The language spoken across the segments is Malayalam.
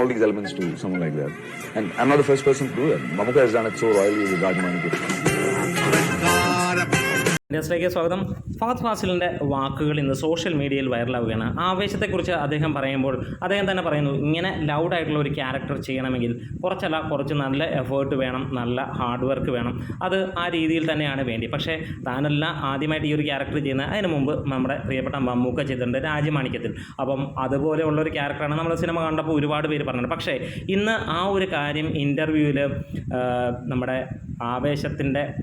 all these elements to someone like that. And I'm not the first person to do that. Mamuka has done it so royally with Rajamani. ഇൻഡസ്ട്രിയിലേക്ക് സ്വാഗതം. ഫഹദ് ഫാസിലിന്റെ വാക്കുകൾ ഇന്ന് സോഷ്യൽ മീഡിയയിൽ വൈറലാവുകയാണ്. ആവേശത്തെക്കുറിച്ച് അദ്ദേഹം പറയുമ്പോൾ അദ്ദേഹം തന്നെ പറയുന്നു ഇങ്ങനെ ലൗഡായിട്ടുള്ള ഒരു ക്യാരക്ടർ ചെയ്യണമെങ്കിൽ കുറച്ചല്ല കുറച്ച് നല്ല എഫേർട്ട് വേണം നല്ല ഹാർഡ് വർക്ക് വേണം. അത് ആ രീതിയിൽ തന്നെയാണ് വേണ്ടി. പക്ഷേ താനല്ല ആദ്യമായിട്ട് ഈ ഒരു ക്യാരക്ടർ ചെയ്യുന്നത് അതിന് മുമ്പ് നമ്മുടെ പ്രിയപ്പെട്ട മമ്മൂക്ക ചെയ്തിട്ടുണ്ട് രാജമാണിക്യത്തിൽ. അപ്പം അതുപോലെയുള്ള ഒരു ക്യാരക്ടറാണ് നമ്മൾ സിനിമ കണ്ടപ്പോൾ ഒരുപാട് പേര് പറഞ്ഞത്. പക്ഷേ ഇന്ന് ആ ഒരു കാര്യം ഇന്റർവ്യൂവിൽ നമ്മുടെ ആവേശത്തിന്റെ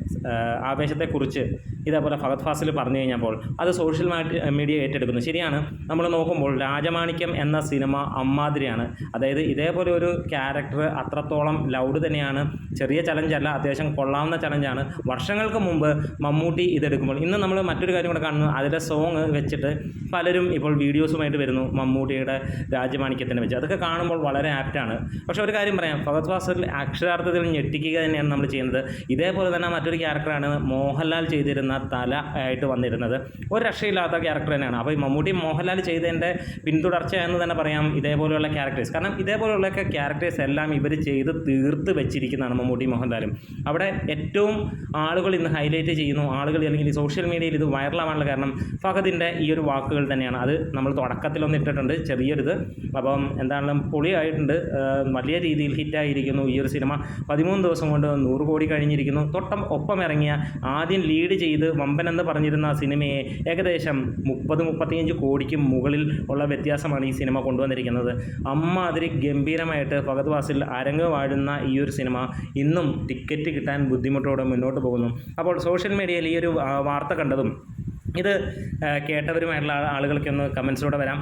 ആവേശത്തെക്കുറിച്ച് ഇതേപോലെ ഫഹദ് ഫാസിൽ പറഞ്ഞു കഴിഞ്ഞപ്പോൾ അത് സോഷ്യൽ മീഡിയ ഏറ്റെടുക്കുന്നു. ശരിയാണ്. നമ്മൾ നോക്കുമ്പോൾ രാജമാണിക്യം എന്ന സിനിമ അമ്മാതിരിയാണ്. അതായത് ഇതേപോലെ ഒരു ക്യാരക്ടർ അത്രത്തോളം ലൗഡ് തന്നെയാണ്. ചെറിയ ചലഞ്ചല്ല അത്യാവശ്യം കൊള്ളാവുന്ന ചലഞ്ചാണ് വർഷങ്ങൾക്ക് മുമ്പ് മമ്മൂട്ടി ഇതെടുക്കുമ്പോൾ ഇന്ന് നമ്മൾ മറ്റൊരു കാര്യം കൂടെ കാണുന്നു. അതിലെ സോങ് വെച്ചിട്ട് പലരും ഇപ്പോൾ വീഡിയോസുമായിട്ട് വരുന്നു മമ്മൂട്ടിയുടെ രാജമാണിക്യത്തിനെ വെച്ച്. അതൊക്കെ കാണുമ്പോൾ വളരെ ആപ്റ്റാണ് പക്ഷേ ഒരു കാര്യം പറയാം. ഫഹദ് ഫാസിൽ അക്ഷരാർത്ഥത്തിൽ ഞെട്ടിക്കുക തന്നെയാണ് നമ്മൾ ചെയ്യുന്നത്. ഇതേപോലെ തന്നെ മറ്റൊരു ക്യാരക്ടറാണ് മോഹൻലാൽ ചെയ്തിരുന്ന തല ആയിട്ട് വന്നിരുന്നത്. ഒരു രക്ഷയില്ലാത്ത ക്യാരക്ടർ തന്നെയാണ്. അപ്പോൾ ഈ മമ്മൂട്ടി മോഹൻലാൽ ചെയ്തതിന്റെ പിന്തുടർച്ച എന്ന് തന്നെ പറയാം ഇതേപോലെയുള്ള ക്യാരക്ടേഴ്സ്. കാരണം ഇതേപോലെയുള്ളൊക്കെ ക്യാരക്ടേഴ്സ് എല്ലാം ഇവർ ചെയ്ത് തീർത്ത് വെച്ചിരിക്കുന്നതാണ് മമ്മൂട്ടി മോഹൻലാലും. അവിടെ ഏറ്റവും ആളുകൾ ഇന്ന് ഹൈലൈറ്റ് ചെയ്യുന്നു. ആളുകൾ അല്ലെങ്കിൽ ഈ സോഷ്യൽ മീഡിയയിൽ ഇത് വൈറലാവാനുള്ള കാരണം ഫഹദിന്റെ ഈ ഒരു വാക്കുകൾ തന്നെയാണ്. അത് നമ്മൾ തുടക്കത്തിലൊന്ന് ഇട്ടിട്ടുണ്ട്. ചെറിയൊരിത്. അപ്പം എന്താണെങ്കിലും പൊളിയായിട്ടുണ്ട്. വലിയ രീതിയിൽ ഹിറ്റായിരിക്കുന്നു ഈ ഒരു സിനിമ. പതിമൂന്ന് ദിവസം കൊണ്ട് നൂറ് കോടി കഴിഞ്ഞിരിക്കുന്നു. തൊട്ടം ഒപ്പം ഇറങ്ങിയ ആദ്യം ലീഡ് ചെയ്ത് വമ്പൻ എന്ന് പറഞ്ഞിരുന്ന സിനിമയെ ഏകദേശം മുപ്പത് മുപ്പത്തിയഞ്ച് കോടിക്ക് മുകളിൽ ഉള്ള വ്യത്യാസമാണ് ഈ സിനിമ കൊണ്ടുവന്നിരിക്കുന്നത്. അമ്മാതിരി ഗംഭീരമായിട്ട് ഭഗത് വാസിൽ അരങ്ങ് വാഴുന്ന ഈ ഒരു സിനിമ ഇന്നും ടിക്കറ്റ് കിട്ടാൻ ബുദ്ധിമുട്ടോടെ മുന്നോട്ട് പോകുന്നു. അപ്പോൾ സോഷ്യൽ മീഡിയയിൽ ഈ ഒരു വാർത്ത കണ്ടതും ഇത് കേട്ടവരുമായിട്ടുള്ള ആളുകൾക്ക് ഒന്ന് കമൻസിലൂടെ വരാം.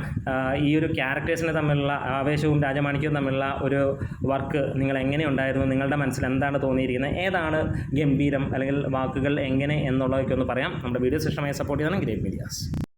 ഈ ഒരു ക്യാരക്ടേഴ്സിന് തമ്മിലുള്ള ആവേശവും രാജമാണിക്യവും തമ്മിലുള്ള ഒരു വർക്ക് നിങ്ങൾ എങ്ങനെ ഉണ്ടായിരുന്നു? നിങ്ങളുടെ മനസ്സിൽ എന്താണ് തോന്നിയിരിക്കുന്നത്? ഏതാണ് ഗംഭീരം? അല്ലെങ്കിൽ വാക്കുകൾ എങ്ങനെ എന്നുള്ളതൊക്കെ ഒന്ന് പറയാം. നമ്മുടെ വീഡിയോ ഇഷ്ടമായി സപ്പോർട്ട് ചെയ്യണം ഗ്രേറ്റ് മീഡിയാസ്.